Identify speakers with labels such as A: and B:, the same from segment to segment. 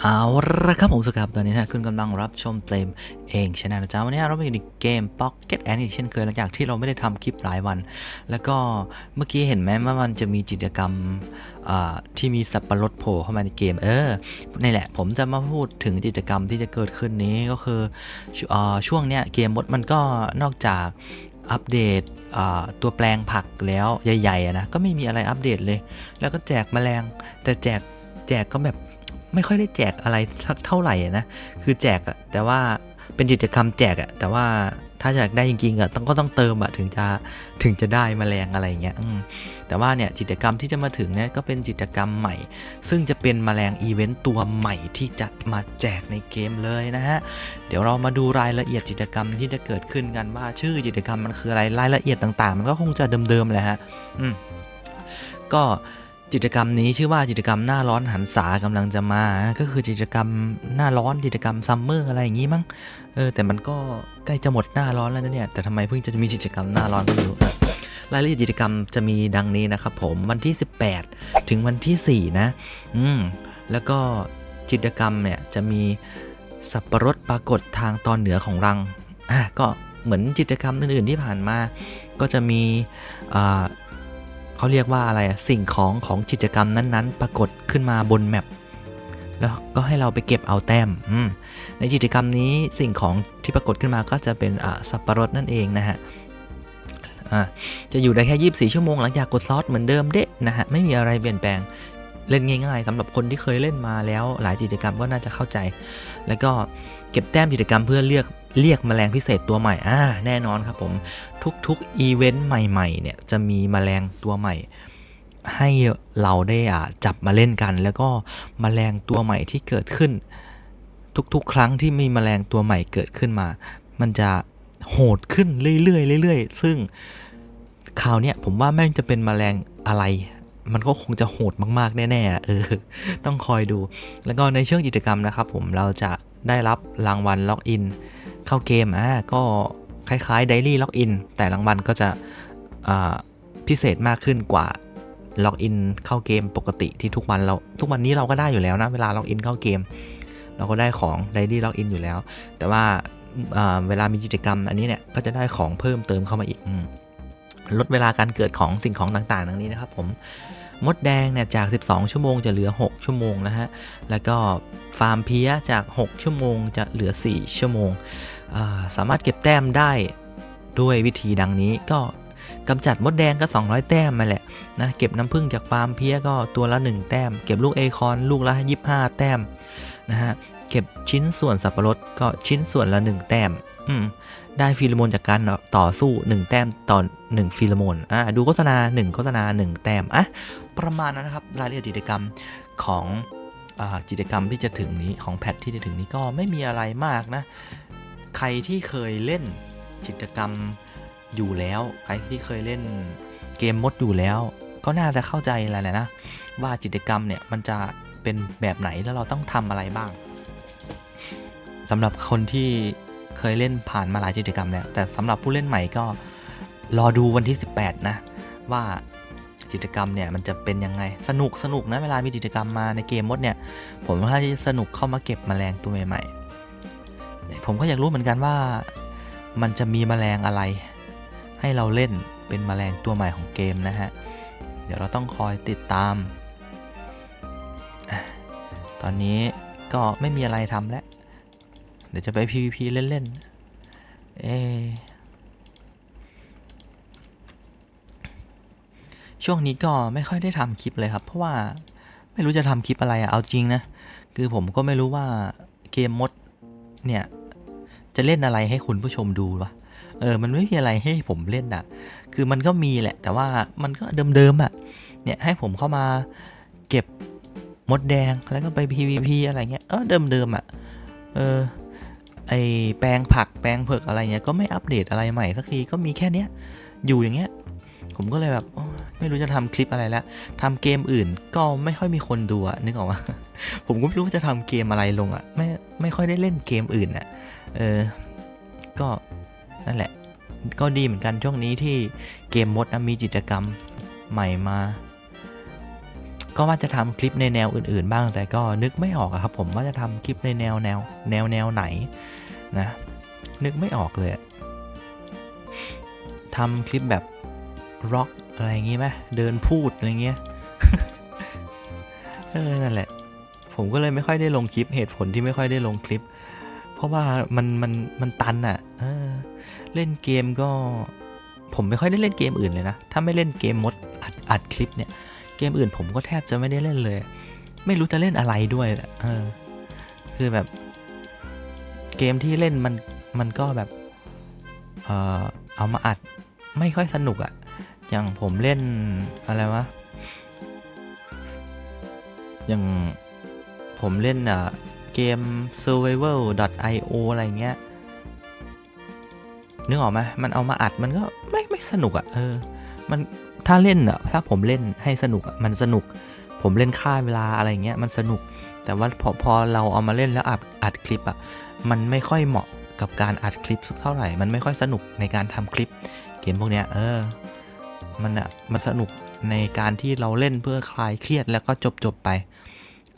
A: เอาละครับผมสครับตอนนี้นะคุณกำลังรับชมเต็มเองชนะนะจ๊ะวันนี้เราไปอยู่ในเกม Pocket Ant อีกเช่นเคยหลังจากที่เราไม่ได้ทำคลิปหลายวัน แล้วก็เมื่อกี้เห็นไหมว่ามันจะมีกิจกรรมที่มีสับปะรดโผล่เข้ามาในเกม เออนี่แหละผมจะมาพูดถึงกิจกรรมที่จะเกิดขึ้นนี้ก็คือชอ่าช่วงเนี้ยเกมมดมันก็นอกจากอัปเดตตัวแปลงผักแล้วใหญ่ๆนะก็ไม่มีอะไรอัปเดตเลย แล้วก็แจกแมลงแต่แจกแจกก็แบบ ไม่ค่อยได้แจกอะไรสักเท่าไหร่นะคือแจกอะแต่ว่าเป็นกิจกรรมแจกอะแต่ว่าถ้าอยากได้จริงๆอะต้องก็ต้องเติมอะถึงจะถึงจะได้แมลงอะไรอย่างเงี้ยแต่ว่าเนี่ยกิจกรรมที่จะมาถึงเนี่ยก็เป็นกิจกรรมใหม่ ซึ่งจะเป็นแมลงอีเวนต์ตัวใหม่ที่จะมาแจกในเกมเลยนะฮะเดี๋ยวเรามาดูรายละเอียดกิจกรรมที่จะเกิดขึ้นกันว่าชื่อกิจกรรมมันคืออะไรรายละเอียดต่างๆ มันก็คงจะเดิมๆแหละฮะอืมก็ กิจกรรมนี้ชื่อว่ากิจกรรมหน้าร้อนหันษากำลังจะมา ก็คือกิจกรรมหน้าร้อนกิจกรรมซัมเมอร์อะไรอย่างงี้มั้ง เออแต่มันก็ใกล้จะหมดหน้าร้อนแล้วนะเนี่ย แต่ทำไมเพิ่งจะมีกิจกรรมหน้าร้อนก็ไม่รู้อ่รายละเอียดกิจกรรมจะมีดังนี้นะครับผมวันที่ 18 ถึงวันที่ 4 นะ อืมแล้วก็กิจกรรมเนี่ยจะมีสับปะรดปรากฏทางตอนเหนือของรัง อะก็เหมือนกิจกรรมอื่นๆที่ผ่านมา ก็จะมีอ่า เขาเรียกว่าอะไรอะสิ่งของของกิจกรรมนั้นๆ ปรากฏขึ้นมาบนแมปแล้วก็ให้เราไปเก็บเอาแต้มมในกิจกรรมนี้สิ่งของที่ปรากฏขึ้นมาก็จะเป็นอ่าสับปะรดนั่นเองนะฮะอ่าจะอยู่ได้แค่ 24 ชั่วโมงหลังจากกดซอสเหมือนเดิมเด้นะฮะ ไม่มีอะไรเปลี่ยนแปลง เล่นง่าย ๆสำหรับคนที่เคยเล่นมาแล้วหลายกิจกรรมก็น่าจะเข้าใจ แล้วก็เก็บแต้มกิจกรรมเพื่อเลือกเรียกแมลงพิเศษตัวใหม่อ่าแน่นอนครับผมทุกๆอีเวนต์ใหม่ๆเนี่ยจะมีแมลงตัวใหม่ ให้เราได้อ่าจับมาเล่นกัน แล้วก็แมลงตัวใหม่ที่เกิดขึ้น ทุกๆ ครั้งที่มีแมลงตัวใหม่เกิดขึ้นมา มันจะโหดขึ้นเรื่อยๆเรื่อยๆซึ่งคราวเนี้ยผมว่าแม่งจะเป็นแมลงอะไร มันก็คงจะโหดมากๆ แน่ๆ เออ ต้องคอยดู แล้วก็ในช่วงกิจกรรมนะครับผม เราจะได้รับรางวัลล็อกอิน เข้าเกม อะ ก็คล้ายๆ Daily Login แต่รางวัลก็จะพิเศษมากขึ้นกว่าล็อกอินเข้าเกมปกติที่ทุกวันเรา ทุกวันนี้เราก็ได้อยู่แล้วนะ เวลาล็อกอินเข้าเกม เราก็ได้ของ Daily Login อยู่แล้ว แต่ว่าเวลามีกิจกรรมอันนี้เนี่ย ก็จะได้ของเพิ่มเติมเข้ามาอีกอ ลดเวลาการเกิดของสิ่งของต่างๆดังนี้นะครับผมมดแดงเนี่ยจาก 12 ชั่วโมงจะเหลือ 6 ชั่วโมงนะฮะ แล้วก็ฟาร์มเพียจาก 6 ชั่วโมงจะเหลือ 4 ชั่วโมง สามารถเก็บแต้มได้ด้วยวิธีดังนี้ก็กำจัดมดแดงก็ 200 แต้มมาแหละนะเก็บน้ำผึ้งจากฟาร์มเพียก็ตัวละ 1 แต้ม เก็บลูกเอคอนลูกละ 25 แต้มนะฮะ เก็บชิ้นส่วนสับปะรดก็ชิ้นส่วนละ 1 แต้ม อืม ได้ฟีโรโมนจากการต่อสู้ 1 แต้มต่อ1ฟีโรโมนอะดูโฆษณา 1 โฆษณา 1 แต้มอะประมาณนั้นนะครับรายละเอียดกิจกรรมของอากิจกรรมที่จะถึงนี้ของแพทที่จะถึงนี้ก็ไม่มีอะไรมากนะ ใครที่เคยเล่นกิจกรรมอยู่แล้ว ใครที่เคยเล่นเกมมดอยู่แล้ว ก็น่าจะเข้าใจแล้วแหละนะ ว่ากิจกรรมเนี่ยมันจะเป็นแบบไหนแล้วเราต้องทำอะไรบ้างสำหรับคนที่ เคยเล่นผ่านมาหลายกิจกรรมแล้ว แต่สำหรับผู้เล่นใหม่ก็รอดูวันที่ 18 นะ ว่ากิจกรรมเนี่ยมันจะเป็นยังไงสนุกสนุกนะเวลามีกิจกรรมมาในเกมมดเนี่ยผมว่าที่สนุกเข้ามาเก็บแมลงตัวใหม่ๆผมก็อยากรู้เหมือนกันว่ามันจะมีแมลงอะไร ให้เราเล่นเป็นแมลงตัวใหม่ของเกมนะฮะเดี๋ยวเราต้องคอยติดตาม ตอนนี้ก็ไม่มีอะไรทำแล้ว ดี๋ยวจะไป PVP เล่นๆ เอ ช่วงนี้ก็ไม่ค่อยได้ทำคลิปเลยครับ เพราะว่าไม่รู้จะทำคลิปอะไรอะเอาจริงนะ คือผมก็ไม่รู้ว่าเกมมดเนี่ย จะเล่นอะไรให้คุณผู้ชมดูวะเออ มันไม่มีอะไรให้ผมเล่นอะคือมันก็มีแหละ แต่ว่ามันก็เดิมๆอะเนี่ยให้ผมเข้ามาเก็บมดแดงแล้วก็ไป PVP อะไรเงี้ย เออเดิมๆอะเออ ไอแปลงผักแปลงเผือกอะไรเงี้ยก็ไม่อัปเดตอะไรใหม่สักทีก็มีแค่เนี้ยอยู่อย่างเงี้ยผมก็เลยแบบไม่รู้จะทำคลิปอะไรแล้วทำเกมอื่นก็ไม่ค่อยมีคนดูอะนึกออกว่าผมก็ไม่รู้จะทำเกมอะไรลงอะไม่ไม่ค่อยได้เล่นเกมอื่นอะเออก็นั่นแหละ ก็ดีเหมือนกันช่วงนี้ที่เกมมดนะมีกิจกรรมใหม่มา ก็ว่าจะทำคลิปในแนวอื่นๆ บ้าง แต่ก็นึกไม่ออกครับผมว่าจะทำคลิปในแนวแนวแนวแนวไหนนะนึกไม่ออกเลยอะทำคลิปแบบร็อกอะไรอย่างงี้ไหมเดินพูดอะไรเงี้ยเออนั่นแหละ ผมก็เลยไม่ค่อยได้ลงคลิปเหตุผลที่ไม่ค่อยได้ลงคลิป เพราะว่ามันมันมันตันอะ่ะเออเล่นเกมก็ ผมไม่ค่อยได้เล่นเกมอื่นเลยนะ ถ้าไม่เล่นเกมมดอัดอัดคลิปเนี่ย เกมอื่นผมก็แทบจะไม่ได้เล่นเลย ไม่รู้จะเล่นอะไรด้วยเออคือแบบ เกมที่เล่นมันมันก็แบบ เออเอามาอัดไม่ค่อยสนุกอะอย่างผมเล่นอะไรวะอย่างผมเล่นอะเกม survival.io อะไรเงี้ยนึกออกไหมมันเอามาอัดมันก็ไม่ไม่สนุกอะ่ะเออ มัน ถ้าเล่นอะ่ะถ้าผมเล่นให้สนุกมันสนุก ผมเล่นค่าเวลาอะไรเงี้ยมันสนุก แต่ว่าพอพอเราเอามาเล่นแล้วอัดอัดคลิปอะ่ะมันไม่ค่อยเหมาะกับการอัดคลิปสักเท่าไหร่ มันไม่ค่อยสนุกในการทำคลิป เกมพวกเนี้ยเออ มันอะมันสนุกในการที่เราเล่นเพื่อคลายเครียดแล้วก็จบจบไป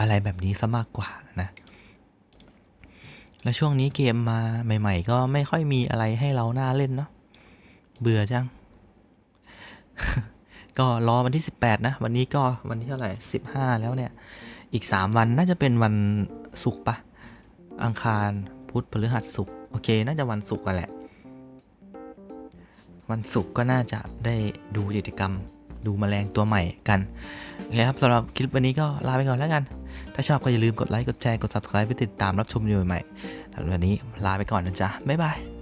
A: อะไรแบบนี้ซะมากกว่านะแล้วช่วงนี้เกมมาใหม่ ๆ ก็ไม่ค่อยมีอะไรให้เราหน่าเล่นเนาะเบื่อจัง ก็รอวันที่ 18 นะ วันนี้ก็วันที่เท่าไหร่ 15 แล้วเนี่ย อีก 3 วันน่าจะเป็นวันศุกร์ปะ อังคาร พุธพฤหัสศุกร์ โอเค น่าจะวันศุกร์กันแหละ วันศุกร์ก็น่าจะได้ดูกิจกรรม ดูแมลงตัวใหม่กัน โอเคครับสำหรับคลิปวันนี้ก็ลาไปก่อนแล้วกัน ถ้าชอบก็อย่าลืมกดไลค์ กดแชร์ กด subscribe เพื่อติดตามรับชมวิดีโอใหม่สำหรับวันนี้ลาไปก่อนนะจ๊ะ บ๊ายบาย